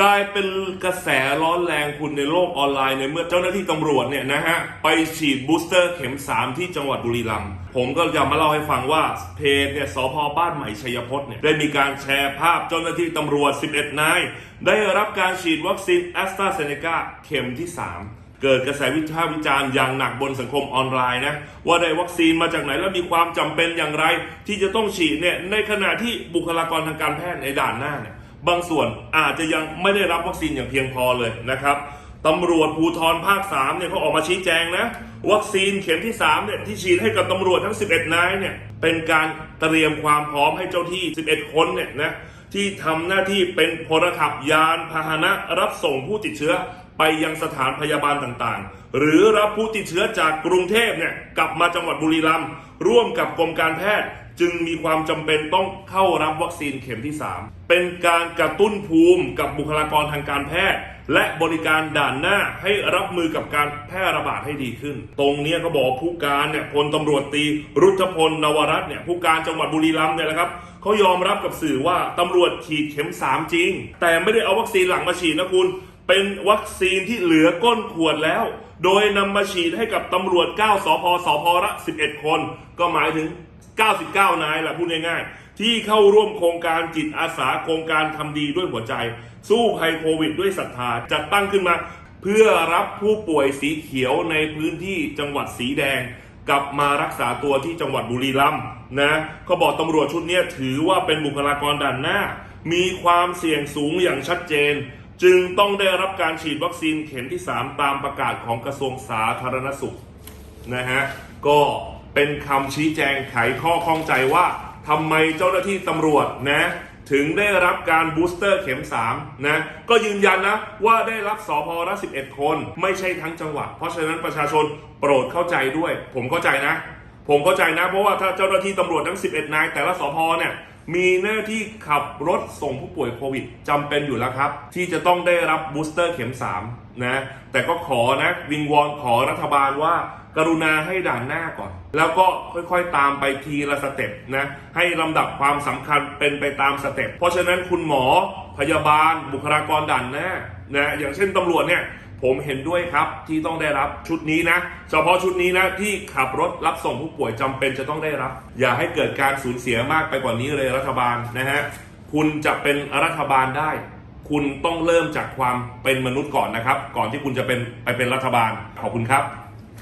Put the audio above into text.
กลายเป็นกระแสร้อนแรงคุณในโลกออนไลน์ในเมื่อเจ้าหน้าที่ตำรวจเนี่ยนะฮะ ไปฉีดบูสเตอร์เข็ม 3 ที่จังหวัดบุรีรัมย์ผมก็จะมาเล่าให้ฟังว่าเพจเนี่ยสพบ้านใหม่ชัยพจน์เนี่ยได้มีการแชร์ภาพเจ้าหน้าที่ตำรวจ 11 นาย ได้รับการฉีดวัคซีนแอสตราเซเนกาเข็มที่ 3เกิดกระแสวิพากษ์วิจารณ์อย่างหนักบนสังคมออนไลน์นะว่าได้วัคซีนมาจากไหนและมีความจำเป็นอย่างไร ที่จะต้องฉีดเนี่ยในขณะที่บุคลากรทางการแพทย์ในด่านหน้าเนี่ย บางส่วนอาจจะยังไม่ได้รับวัคซีนอย่างเพียงพอเลยนะครับตำรวจภูธรภาค3เนี่ยเขาออกมาชี้แจงนะวัคซีนเข็มที่3เนี่ยที่ฉีดให้กับตำรวจทั้ง 11 นายเนี่ยเป็นการเตรียมความพร้อมให้เจ้าที่ 11 คนเนี่ยนะที่ทำหน้าที่เป็นพลขับยานพาหนะรับส่งผู้ติดเชื้อไปยังสถานพยาบาลต่างๆ หรือรับผู้ติดเชื้อจากกรุงเทพเนี่ยกลับมาจังหวัดบุรีรัมย์ร่วมกับกรมการแพทย์ จึงมีความจำเป็นต้องเข้ารับวัคซีนเข็มที่ 3 เป็นการกระตุ้นภูมิกับบุคลากรทางการแพทย์ และบริการด่านหน้าให้รับมือกับการแพร่ระบาดให้ดีขึ้น ตรงนี้เขาบอกผู้การเนี่ยพลตำรวจตี รุทพลนวรัตน์เนี่ยผู้การจังหวัดบุรีรัมย์เนี่ยแหละครับเขายอมรับกับสื่อว่าตำรวจฉีดเข็ม 3 จริง แต่ไม่ได้เอาวัคซีนหลังมาฉีดนะคุณเป็นวัคซีนที่เหลือก้นขวดแล้ว โดยนำมาฉีดให้กับตำรวจ 9 สพ สพละ 11 คน ก็หมายถึง 99 นายแหละพูดง่ายๆ ที่เข้าร่วมโครงการจิตอาสาโครงการทำดีด้วยหัวใจ สู้ภัยโควิดด้วยศรัทธาจัดตั้งขึ้นมา เพื่อรับผู้ป่วยสีเขียวในพื้นที่จังหวัดสีแดง กลับมารักษาตัวที่จังหวัดบุรีรัมย์นะเขาบอกตำรวจชุดนี้ถือว่าเป็นบุคลากรด่านหน้า มีความเสี่ยงสูงอย่างชัดเจน จึงต้องได้รับการฉีดวัคซีนเข็มที่ 3 ตามประกาศของกระทรวงสาธารณสุขนะฮะก็ เป็นคำชี้แจงไขข้อข้องใจว่าทำไมเจ้าหน้าที่ตำรวจนะถึงได้รับการบูสเตอร์เข็ม 3 นะ ก็ยืนยันนะ ว่าได้รับสพละ11 คน ไม่ใช่ทั้งจังหวัด เพราะฉะนั้นประชาชนโปรดเข้าใจด้วย ผมเข้าใจนะ ผมเข้าใจนะ เพราะว่าถ้าเจ้าหน้าที่ตำรวจทั้ง 11 นาย แต่ละสพเนี่ย มีหน้าที่ขับรถส่งผู้ป่วยโควิดจำเป็นอยู่แล้วครับ ที่จะต้องได้รับบูสเตอร์เข็ม 3 นะ แต่ก็ขอนะ วิงวอนขอรัฐบาลว่า กรุณาให้ด่านหน้าก่อน แล้วก็ค่อยๆตามไปทีละสเต็ปนะ ให้ลำดับความสำคัญเป็นไปตามสเต็ปเพราะฉะนั้นคุณหมอพยาบาลบุคลากรด่านหน้านะอย่างเช่นตำรวจเนี่ย ผมเห็นด้วยครับที่ต้องได้รับชุดนี้นะ เฉพาะชุดนี้นะที่ขับรถรับส่งผู้ป่วยจำเป็นจะต้องได้รับ อย่าให้เกิดการสูญเสียมากไปกว่านี้เลยรัฐบาลนะฮะคุณจะเป็นรัฐบาลได้ คุณต้องเริ่มจากความเป็นมนุษย์ก่อนนะครับ ก่อนที่คุณจะเป็นไปเป็นรัฐบาลขอบคุณครับ